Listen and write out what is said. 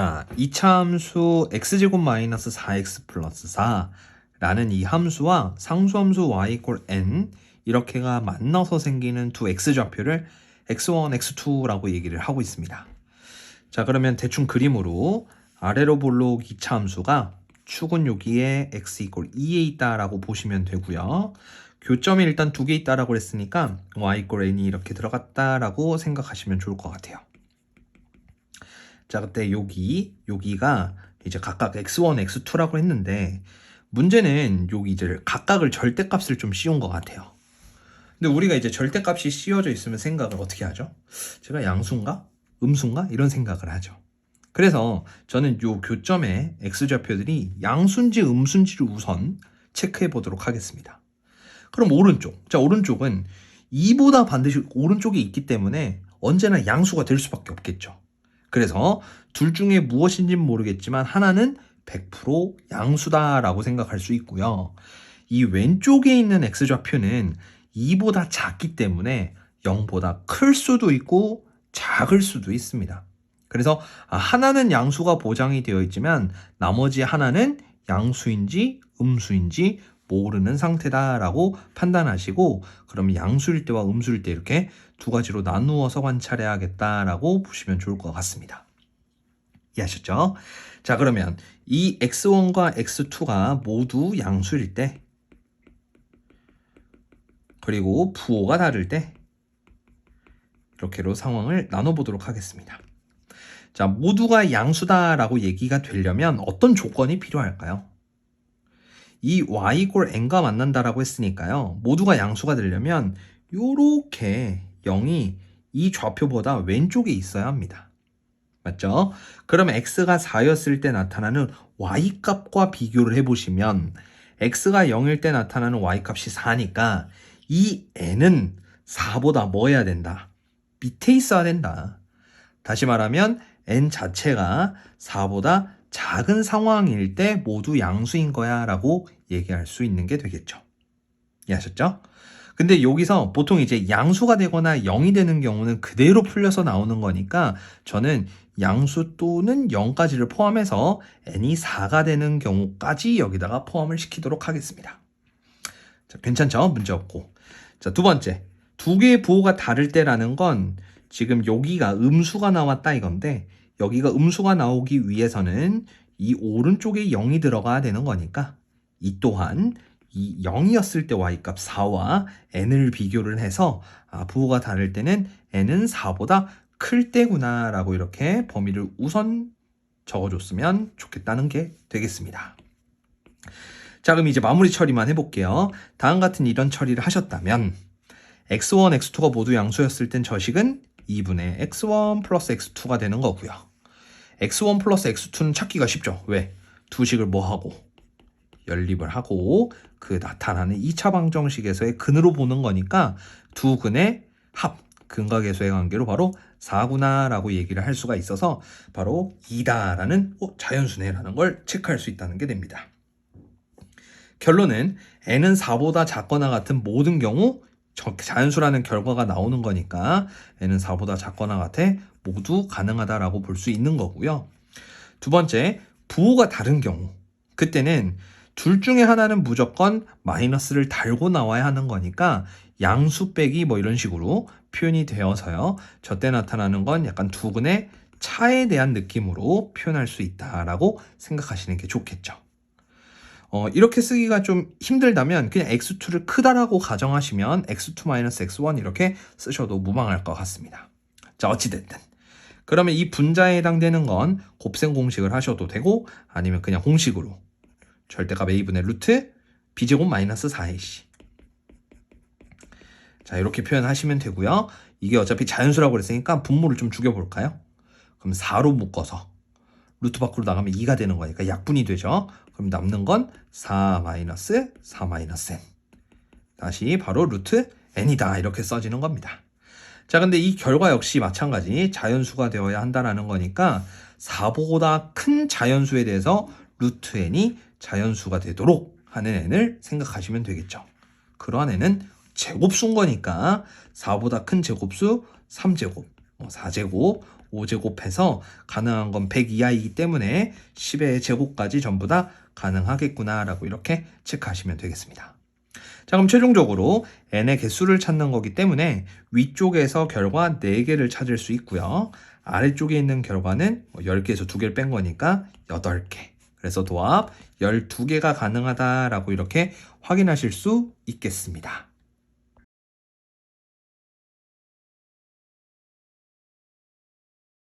자, 이차 함수 x제곱 마이너스 4x 플러스 4라는 이 함수와 상수함수 y n 이렇게가 만나서 생기는 두 x좌표를 x1, x2라고 얘기를 하고 있습니다. 자, 그러면 대충 그림으로 아래로 볼록 2차 함수가 축은 여기에 x 이퀄 2에 있다라고 보시면 되고요. 교점이 일단 두 개 있다라고 했으니까 y 이퀄 n이 이렇게 들어갔다라고 생각하시면 좋을 것 같아요. 자, 그때 여기, 여기가 이제 각각 x1, x2라고 했는데, 문제는 여기 이제 각각을 절대값을 좀 씌운 것 같아요. 근데 우리가 이제 절대값이 씌워져 있으면 생각을 어떻게 하죠? 제가 양수인가? 음수인가? 이런 생각을 하죠. 그래서 저는 요 교점의 x좌표들이 양수인지 음수인지를 우선 체크해 보도록 하겠습니다. 그럼 오른쪽. 자, 오른쪽은 2보다 반드시 오른쪽에 있기 때문에 언제나 양수가 될 수밖에 없겠죠. 그래서 둘 중에 무엇인지는 모르겠지만 하나는 100% 양수다라고 생각할 수 있고요. 이 왼쪽에 있는 x좌표는 2보다 작기 때문에 0보다 클 수도 있고 작을 수도 있습니다. 그래서 아, 하나는 양수가 보장이 되어 있지만 나머지 하나는 양수인지 음수인지 모르는 상태다라고 판단하시고 그럼 양수일 때와 음수일 때 이렇게 두 가지로 나누어서 관찰해야겠다라고 보시면 좋을 것 같습니다. 이해하셨죠? 자 그러면 이 x1과 x2가 모두 양수일 때 그리고 부호가 다를 때 이렇게로 상황을 나눠보도록 하겠습니다. 자 모두가 양수다라고 얘기가 되려면 어떤 조건이 필요할까요? 이 y 이퀄 n과 만난다라고 했으니까요. 모두가 양수가 되려면 요렇게 0이 이 좌표보다 왼쪽에 있어야 합니다. 맞죠? 그러면 x가 4였을 때 나타나는 y 값과 비교를 해보시면 x가 0일 때 나타나는 y 값이 4니까 이 n은 4보다 뭐 해야 된다? 밑에 있어야 된다. 다시 말하면 n 자체가 4보다 작은 상황일 때 모두 양수인 거야 라고 얘기할 수 있는 게 되겠죠. 이해하셨죠? 근데 여기서 보통 이제 양수가 되거나 0이 되는 경우는 그대로 풀려서 나오는 거니까 저는 양수 또는 0까지를 포함해서 n이 4가 되는 경우까지 여기다가 포함을 시키도록 하겠습니다. 자, 괜찮죠? 문제 없고. 자, 두 번째. 두 개의 부호가 다를 때라는 건 지금 여기가 음수가 나왔다 이건데 여기가 음수가 나오기 위해서는 이 오른쪽에 0이 들어가야 되는 거니까 이 또한 이 0이었을 때 y값 4와 n을 비교를 해서 아, 부호가 다를 때는 n은 4보다 클 때구나 라고 이렇게 범위를 우선 적어줬으면 좋겠다는 게 되겠습니다. 자 그럼 이제 마무리 처리만 해볼게요. 다음 같은 이런 처리를 하셨다면 x1, x2가 모두 양수였을 땐 저식은 2분의 x1 플러스 x2가 되는 거고요. X1 플러스 x2는 찾기가 쉽죠. 왜? 두 식을 뭐 하고? 연립을 하고 그 나타나는 2차 방정식에서의 근으로 보는 거니까 두 근의 합, 근각에서의 관계로 바로 4구나라고 얘기를 할 수가 있어서 바로 2다라는 어, 자연수네라는 걸 체크할 수 있다는 게 됩니다. 결론은 n은 4보다 작거나 같은 모든 경우 자연수라는 결과가 나오는 거니까 n은 4보다 작거나 같아 모두 가능하다라고 볼 수 있는 거고요. 두 번째, 부호가 다른 경우. 그때는 둘 중에 하나는 무조건 마이너스를 달고 나와야 하는 거니까 양수 빼기 뭐 이런 식으로 표현이 되어서요. 저 때 나타나는 건 약간 두 근의 차에 대한 느낌으로 표현할 수 있다라고 생각하시는 게 좋겠죠. 어, 이렇게 쓰기가 좀 힘들다면 그냥 x2를 크다라고 가정하시면 x2-x1 이렇게 쓰셔도 무방할 것 같습니다. 자, 어찌됐든. 그러면 이 분자에 해당되는 건 곱셈 공식을 하셔도 되고 아니면 그냥 공식으로 절대값 a분의 루트 b제곱 마이너스 4ac 자 이렇게 표현하시면 되고요. 이게 어차피 자연수라고 그랬으니까 분모를 좀 죽여볼까요? 그럼 4로 묶어서 루트 밖으로 나가면 2가 되는 거니까 약분이 되죠. 그럼 남는 건 4 마이너스 4 마이너스 n 다시 바로 루트 n이다 이렇게 써지는 겁니다. 자, 근데 이 결과 역시 마찬가지 자연수가 되어야 한다라는 거니까 4보다 큰 자연수에 대해서 루트 n이 자연수가 되도록 하는 n을 생각하시면 되겠죠. 그러한 n은 제곱수인 거니까 4보다 큰 제곱수 3제곱, 4제곱, 5제곱 해서 가능한 건 100 이하이기 때문에 10의 제곱까지 전부 다 가능하겠구나라고 이렇게 체크하시면 되겠습니다. 자, 그럼 최종적으로 n의 개수를 찾는 거기 때문에 위쪽에서 결과 4개를 찾을 수 있고요. 아래쪽에 있는 결과는 뭐 10개에서 2개를 뺀 거니까 8개. 그래서 도합 12개가 가능하다라고 이렇게 확인하실 수 있겠습니다.